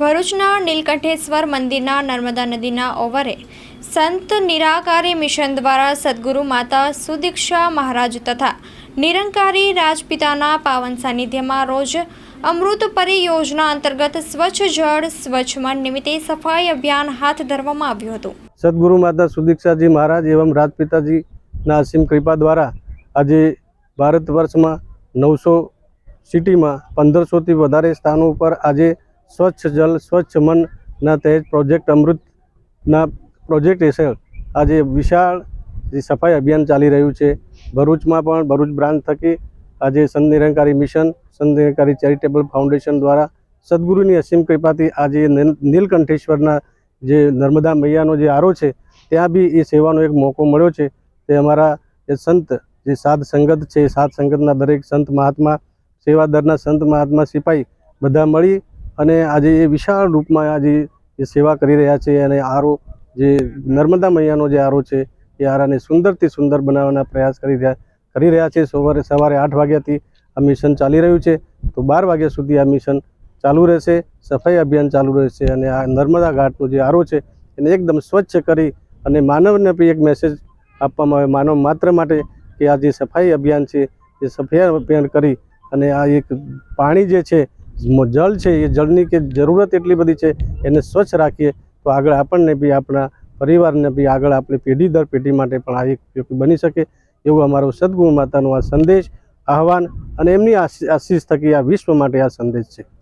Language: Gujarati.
ભરૂચના નીલકંઠેશ્વર મંદિરના નર્મદા નદીના ઓવરે સંત નિરાકારી મિશન દ્વારા સદગુરુ માતા સુદીક્ષા મહારાજ તથા નિરંકારી રાજપિતાના પાવન સાનિધ્યમાં રોજ અમૃત પરિયોજના અંતર્ગત સ્વચ્છ જળ, સ્વચ્છ મન નિમિત્તે સફાઈ અભિયાન હાથ ધરવામાં આવ્યું હતું. સદગુરુ માતા સુદીક્ષાજી મહારાજ એવં રાજપિતાજીના અસીમ કૃપા દ્વારા આજે ભારત વર્ષમાં નવસો સિટીમાં પંદરસોથી વધારે સ્થાનો ઉપર આજે સ્વચ્છ જલ, સ્વચ્છ મનના તહેત પ્રોજેક્ટ અમૃતના પ્રોજેક્ટ હેઠળ આજે વિશાળ જે સફાઈ અભિયાન ચાલી રહ્યું છે. ભરૂચમાં પણ ભરૂચ બ્રાન્ચ થકી આજે સંત નિરંકારી મિશન સંત નિરંકારી ચેરિટેબલ ફાઉન્ડેશન દ્વારા સદગુરુની અસીમ કૃપાથી આજે નીલ- નીલકંઠેશ્વરના જે નર્મદા મૈયાનો જે આરો છે, ત્યાં બી એ સેવાનો એક મોકો મળ્યો છે. તે અમારા જે સંત, જે સાત સંગત છે સાત સંગતના દરેક સંત મહાત્મા સેવાદરના સંત મહાત્મા, સિપાઈ, બધા મળી અને આજે એ વિશાળ રૂપમાં આજે એ સેવા કરી રહ્યા છે અને આરો જે નર્મદા મૈયાનો જે આરો છે, એ આરાને સુંદરથી સુંદર બનાવવાના પ્રયાસ કરી રહ્યા કરી રહ્યા છે. સવારે સવારે આઠ વાગ્યાથી આ મિશન ચાલી રહ્યું છે. તો બાર વાગ્યા સુધી આ મિશન ચાલુ રહેશે, સફાઈ અભિયાન ચાલુ રહેશે અને આ નર્મદા ઘાટનો જે આરો છે, એને એકદમ સ્વચ્છ કરી અને માનવને બી એક મેસેજ આપવામાં આવે, માનવ માત્ર માટે કે આ જે સફાઈ અભિયાન છે, એ સફાઈ અભિયાન કરી અને આ એક પાણી જે છે જળ છે, એ જળની કે જરૂરત એટલી બધી છે, એને સ્વચ્છ રાખીએ, તો આગળ આપણને બી, આપણા પરિવારને બી આગળ આપણી પેઢી દર પેઢી માટે પણ આ એક બની શકે, એવું અમારો સદગુરુ માતાનો આ સંદેશ, આહવાન અને એમની આશી- આશીષ થકી આ વિશ્વ માટે આ સંદેશ છે.